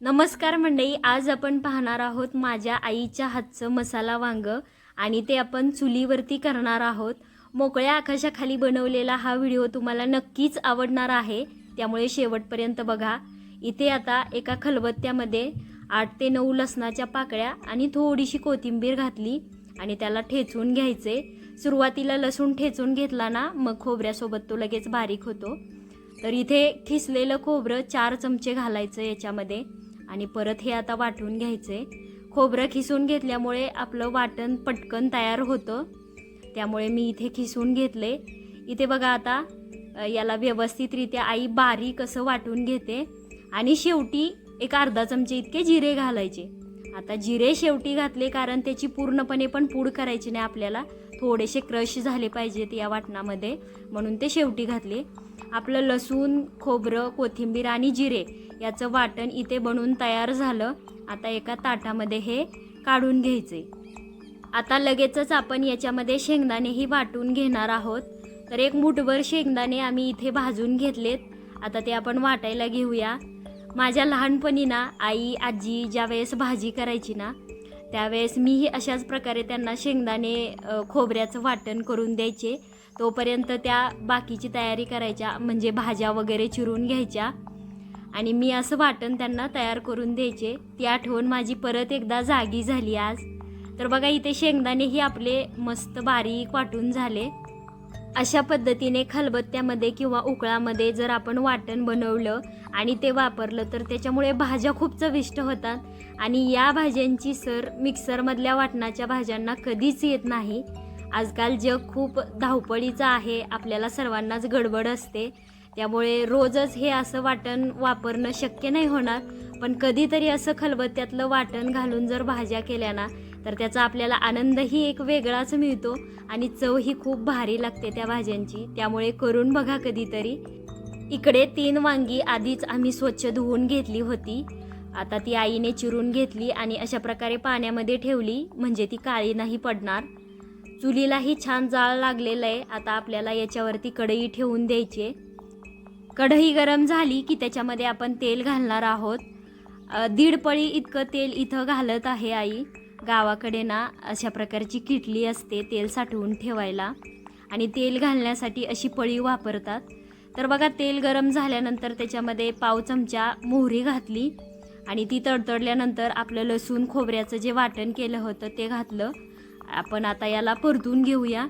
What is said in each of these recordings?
नमस्कार मंडळी आज आपण पाहणार आहोत माझ्या आईच्या हातचं मसाला वांग आणि ते आपण चुलीवरती करणार आहोत. मोकळ्या आकाशाखाली बनवलेला हा व्हिडिओ तुम्हाला नक्कीच आवडणार आहे. त्यामुळे शेवटपर्यंत बघा. इथे आता एका खलबत्त्यामध्ये आठ ते नऊ लसणाच्या पाकळ्या आणि थोडीशी कोथिंबीर घातली आणि त्याला ठेचून घ्यायचे. सुरुवातीला लसूण ठेचून घेतला ना मग खोबऱ्यासोबत तो लगेच बारीक होतो. तर इथे खिसलेलं खोबरं चार चमचे घालायचं याच्यामध्ये. आणि परत हे आता वाटून घ्यायचे खोबरं खिसून घेतल्यामुळे आपलं वाटण पटकन तयार होतं. त्यामुळे मी इथे खिसून घेतले. इथे बघा आता याला व्यवस्थितरित्या आई बारीक असं वाटून घेते. आणि शेवटी एक अर्धा चमचे इतके जिरे घालायचे. आता जिरे शेवटी घातले कारण त्याची पूर्णपणे पण पूड करायची नाही आपल्याला. थोडेसे क्रश झाले पाहिजेत या वाटणामध्ये. म्हणून ते शेवटी घातले. आपलं लसूण खोबरं कोथिंबीर आणि जिरे याचं वाटण इथे बनवून तयार झालं. आता एका ताटामध्ये हे काढून घ्यायचे. आता लगेचच आपण याच्यामध्ये शेंगदाणेही वाटून घेणार आहोत. तर एक मुठभर शेंगदाणे आम्ही इथे भाजून घेतलेत. आता ते आपण वाटायला घेऊया. माझ्या लहानपणी ना आई आजी ज्या वेळेस भाजी करायची ना त्यावेळेस मीही अशाच प्रकारे त्यांना शेंगदाणे खोबऱ्याचं वाटण करून द्यायचे. तोपर्यंत त्या बाकीची तयारी करायच्या म्हणजे भाज्या वगैरे चिरून घ्यायच्या. आणि मी असं वाटण त्यांना तयार करून द्यायचे. ती आठवण माझी परत एकदा जागी झाली आज. तर बघा इथे शेंगदाणेही आपले मस्त बारीक वाटून झाले. अशा पद्धतीने खलबत्त्यामध्ये किंवा उकळामध्ये जर आपण वाटण बनवलं आणि ते वापरलं तर त्याच्यामुळे भाज्या खूप चविष्ट होतात. आणि या भाज्यांची सर मिक्सरमधल्या वाटणाच्या भाज्यांना कधीच येत नाही. आजकाल जग खूप धावपळीचं आहे आपल्याला सर्वांनाच गडबड असते. त्यामुळे रोजच हे असं वाटण वापरणं शक्य नाही होणार. पण कधीतरी असं खलबत्त्यातलं वाटण घालून जर भाज्या केल्या ना तर त्याचा आपल्याला आनंदही एक वेगळाच मिळतो आणि चवही खूप भारी लागते त्या भाज्यांची. त्यामुळे करून बघा कधीतरी. इकडे तीन वांगी आधीच आम्ही स्वच्छ धुवून घेतली होती. आता ती आईने चिरून घेतली आणि अशा प्रकारे पाण्यामध्ये ठेवली म्हणजे ती काळी नाही पडणार. चुलीलाही छान जाळ लागलेलं आहे. आता आपल्याला याच्यावरती कढई ठेवून द्यायची कढई गरम झाली की त्याच्यामध्ये आपण तेल घालणार आहोत. दीड पळी इतकं तेल इथं घालत आहे आई. गावाकडे ना अशा प्रकारची किटली असते तेल साठवून ठेवायला. आणि तेल घालण्यासाठी अशी पळी वापरतात. तर बघा तेल गरम झाल्यानंतर त्याच्यामध्ये पाव चमचा मोहरी घातली. आणि ती तडतडल्यानंतर आपलं लसूण खोबऱ्याचं जे वाटण केलं होतं ते घातलं. आपण आता याला परतून घेऊया.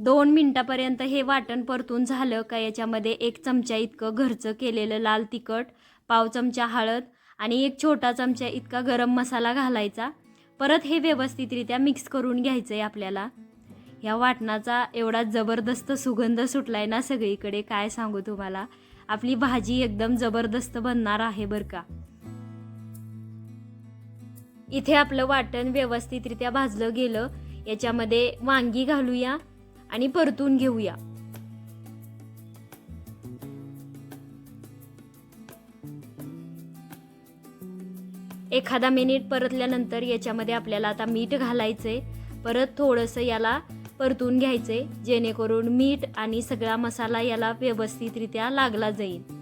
दोन मिनटापर्यंत हे वाटण परतून झालं का याच्यामध्ये एक चमचा इतकं घरचं केलेलं लाल तिखट पाव चमचा हळद आणि एक छोटा चमचा इतका गरम मसाला घालायचा. परत हे व्यवस्थितरित्या मिक्स करून घ्यायचं आहे आपल्याला. ह्या वाटणाचा एवढा जबरदस्त सुगंध सुटलाय ना सगळीकडे काय सांगू तुम्हाला? आपली भाजी एकदम जबरदस्त बनणार आहे बरं का. इथे आपलं वाटण व्यवस्थितरित्या भाजलं गेलं. याच्यामध्ये वांगी घालूया. आणि परतून घेऊया. एखादा मिनिट परतल्यानंतर याच्यामध्ये आपल्याला आता मीठ घालायचंय. परत थोडंसं याला परतून घ्यायचंय जेणेकरून मीठ आणि सगळा मसाला याला व्यवस्थितरित्या लागला जाईल.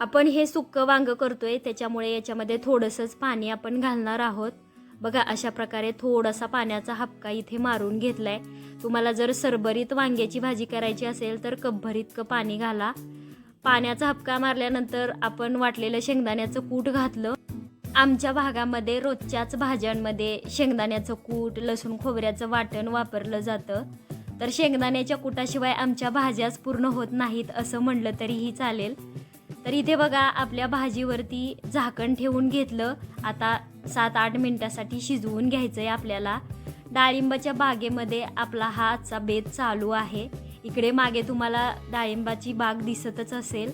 आपण हे सुक्कं वांग करतोय त्याच्यामुळे याच्यामध्ये थोडंसंच पाणी आपण घालणार आहोत. बघा अशा प्रकारे थोडासा पाण्याचा हपका इथे मारून घेतलाय. तुम्हाला जर सरभरीत वांग्याची भाजी करायची असेल तर कपभर इतकं पाणी घाला. पाण्याचा हपका मारल्यानंतर आपण वाटलेलं शेंगदाण्याचं कूट घातलं. आमच्या भागामध्ये रोजच्याच भाज्यांमध्ये शेंगदाण्याचं कूट लसूण खोबऱ्याचं वाटण वापरलं जातं. तर शेंगदाण्याच्या कुटाशिवाय आमच्या भाज्याच पूर्ण होत नाहीत असं म्हणलं तरीही चालेल. तर इथे बघा आपल्या भाजीवरती झाकण ठेवून घेतलं. आता सात आठ मिनटासाठी शिजवून घ्यायचं आहे आपल्याला. डाळिंबाच्या बागेमध्ये आपला हा आजचा बेत चालू आहे. इकडे मागे तुम्हाला डाळिंबाची बाग दिसतच असेल.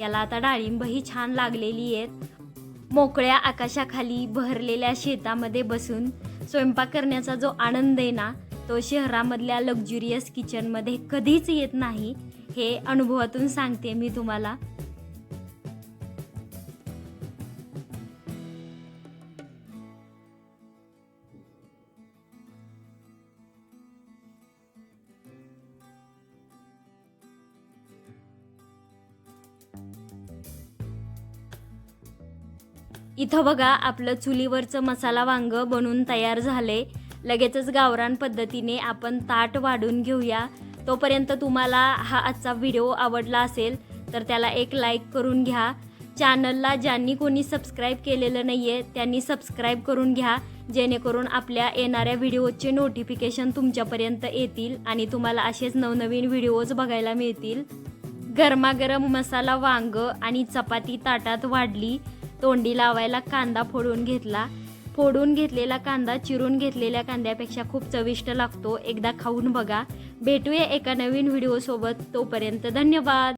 याला आता डाळिंबही छान लागलेली आहेत. मोकळ्या आकाशाखाली बहरलेल्या शेतामध्ये बसून स्वयंपाक करण्याचा जो आनंद आहे ना तो शहरामधल्या लक्झुरियस किचनमध्ये कधीच येत नाही. हे अनुभवातून सांगते मी तुम्हाला. इथं बघा आपलं चुलीवरचं मसाला वांग बनून तयार झाले. लगेचच गावरान पद्धतीने आपण ताट वाढून घेऊया. तोपर्यंत तुम्हाला हा आजचा व्हिडिओ आवडला असेल तर त्याला एक लाईक करून घ्या. चॅनलला ज्यांनी कोणी सबस्क्राईब केलेलं नाही आहे त्यांनी सबस्क्राईब करून घ्या. जेणेकरून आपल्या येणाऱ्या व्हिडिओचे नोटिफिकेशन तुमच्यापर्यंत येतील आणि तुम्हाला असेच नवनवीन व्हिडिओज बघायला मिळतील. गरमागरम मसाला वांग आणि चपाती ताटात वाढली. तोंडी लावायला कांदा फोडून घेतला. फोडून घेतलेला कांदा चिरून घेतलेल्या कांद्यापेक्षा खूप चविष्ट लागतो. एकदा खाऊन बघा. भेटूया एका नवीन व्हिडिओसोबत. तोपर्यंत धन्यवाद.